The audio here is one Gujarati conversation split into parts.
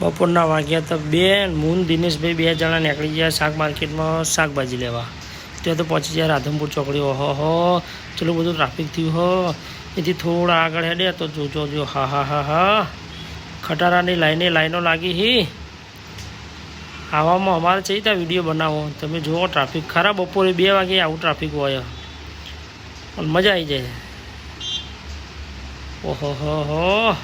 બપોરના વાગ્યા તો બે મૂન, દિનેશભાઈ બે જણા નીકળી ગયા શાક માર્કેટમાં શાકભાજી લેવા. ત્યાં તો પહોંચી ગયા રાધનપુર ચોકડી. ઓહો હો, ચલો બધું ટ્રાફિક થયું હો. એથી થોડા આગળ હેડે તો જોજો જો હા હા હા હા. ખટારાની લાઈને લાઈનો લાગી હી. આવામાં અમારે ત્યાં વીડિયો બનાવો? તમે જુઓ ટ્રાફિક ખરા બપોરે બે વાગે આવું ટ્રાફિક હોય. મજા આવી જાય. ઓહો હો હો.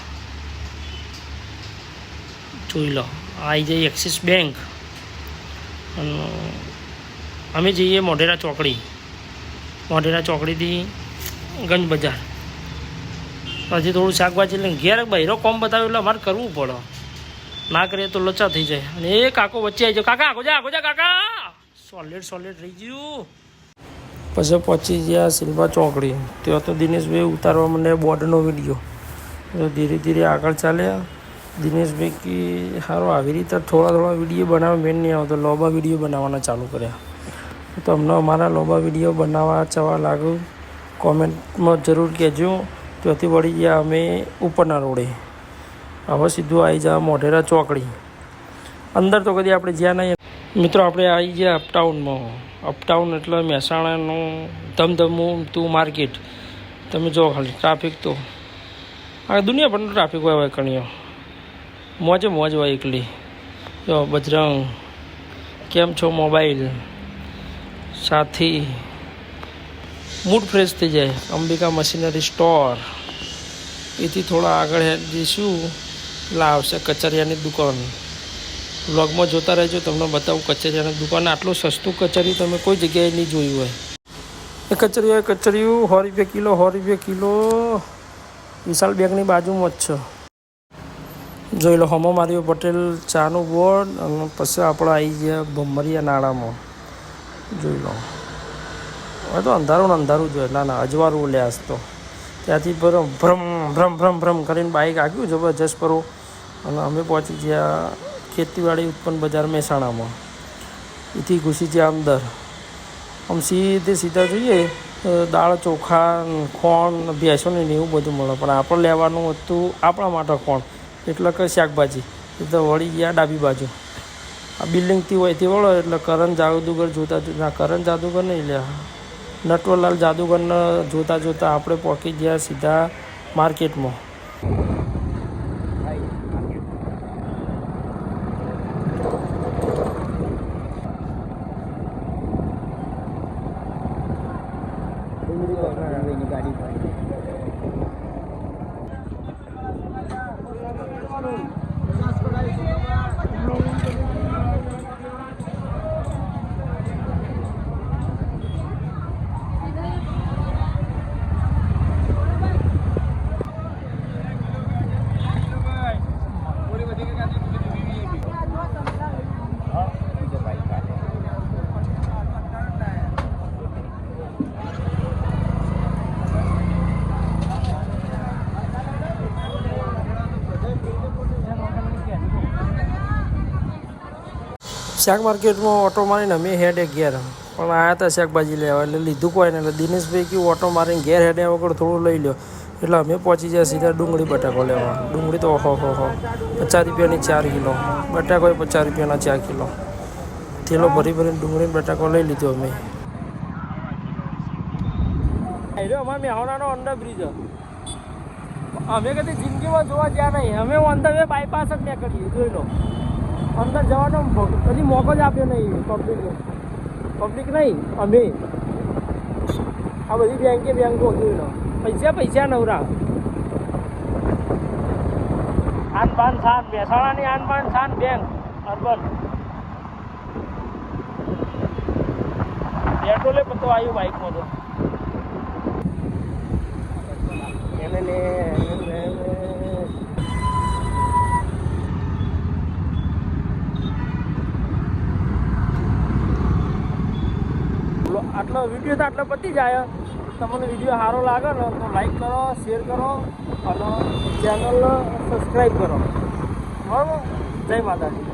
જોઈ લો. આવી જાય એક્સિસ બેંક. અમે જઈએ મોઢેરા ચોકડી. મોઢેરા ચોકડીથી ગંજ બજાર. પછી થોડું શાકભાજી લઈને ઘેર બહેરો કોમ બતાવ્યો એટલે અમારે કરવું પડે. ના કરીએ તો લચા થઈ જાય. અને એ કાકો વચ્ચે આવી જાય કાકા, આખો જા આખો જા, કાકા! સોલિડ સોલિડ રહી ગયું. પછી પહોંચી ગયા સિલ્વા ચોકડી. ત્યાં તો દિનેશભાઈ ઉતારવા મને બોર્ડનો વીડિયો. ધીરે ધીરે આગળ ચાલ્યા. દિનેશભાઈ કે સારો આવી રીતે થોડા થોડા વીડિયો બનાવે મેન નહીં આવતો. લોબા વીડિયો બનાવવાના ચાલુ કર્યા. તો અમને અમારા લોબા વીડિયો બનાવવા ચવા લાગ્યું કોમેન્ટમાં જરૂર કહેજો. ત્યાંથી વળી ગયા અમે ઉપરના રોડે. હવે સીધું આવી જવા મોઢેરા ચોકડી. અંદર તો કદી આપણે જ્યાં નહીં. મિત્રો, આપણે આવી ગયા અપટાઉનમાં. અપટાઉન એટલે મહેસાણાનું ધમધમું તું માર્કેટ. તમે જો ખાલી ટ્રાફિક તો. આ દુનિયા પરનું ટ્રાફિક હોય કણીઓ મોજે મોજ હોય એકલી. જો, બજરંગ, કેમ છો મોબાઈલ? સાથી, મૂડ ફ્રેશ થઈ જાય. Ambika machinery store. એથી થોડા આગળ જઈશું. એટલે આવશે કચરિયાની દુકાન. બ્લોગમાં જોતા રહેજો, તમને બતાવું કચરિયાની દુકાન. આટલું સસ્તું કચરિયું તમે કોઈ જગ્યાએ નહીં જોયું હોય. એ કચરિયું કચરિયું, સો રૂપિયા કિલો, સો રૂપિયા કિલો. વિશાલ બેગની બાજુમાં જ છે. જોઈ લો, હમો મારીઓ પટેલ ચાનું બોર્ડ અને પછી આપણે આવી ગયા ભમરિયા નાળામાં. જોઈ લો. હવે તો અંધારું ને અંધારું જોઈએ ના ના, અજવાળું લે તો. ત્યાંથી ભરમ, ભ્રમ ભ્રમ ભ્રમ ભ્રમ કરીને બાઇક આગ્યું જબરજસ્ત પરો. અને અમે પહોંચી ગયા ખેતીવાડી ઉત્પન્ન બજાર મહેસાણામાં. એથી ઘૂસી ગયા અંદર. આમ સીધે સીધા જોઈએ દાળ, ચોખા, ખોણ, ભેંસોને એવું બધું મળે. પણ આપણે લેવાનું હતું આપણા માટે ખોણ. એટલે કે શાકભાજી. એ તો વળી ગયા ડાબી બાજુ. આ બિલ્ડિંગથી હોયથી વળો, એટલે કરણ જાદુગર જોતા જોતા કરણ જાદુગર નહીં લે નટવરલાલ જાદુગરને જોતા જોતા આપણે પહોંચી ગયા સીધા માર્કેટમાં. શાક માર્કેટમાં ઓટો મારીને અમે હેડે ઘેર. પણ આવ્યા હતા શાકભાજી લેવા, એટલે લીધું કોઈ ને એટલે દિનેશભાઈ કહ્યું ઓટો મારીને ઘેર હેડે વગર થોડું લઈ લો એટલે અમે પહોંચી ગયા સીધા ડુંગળી બટાકો લેવા. ડુંગળી તો ઓહો, હો હો. પચાસ રૂપિયાની ચાર કિલો. બટાકો પચાસ રૂપિયાના ચાર કિલો. થેલો ભરી ભરીને ડુંગળી બટાકો લઈ લીધો અમે. મેહોણાનો અંડર બ્રિજ અમે કદી જિંદગીમાં જોવા ગયા નહીં. અમે અંદર બાયપાસ જ નીકળીએ જોઈ લો અંદર જવાનો પછી મોકો જ આપ્યો નહીં પબ્લિકને પબ્લિક નહીં, અમે. આ બધી બેંકે બેંકો પૈસા પૈસા નવરા. આન બાન થાન મહેસાણાની આન બાન થાન બેંક અર્બન પેટ્રોલે પતો આવ્યું બાઇકમાં તો. આટલો વીડિયો તો આટલો પતી જાય. તમને વીડિયો સારો લાગે ને તો લાઈક કરો શેર કરો અને ચેનલ સબસ્ક્રાઈબ કરો. બરાબર? જય માતાજી.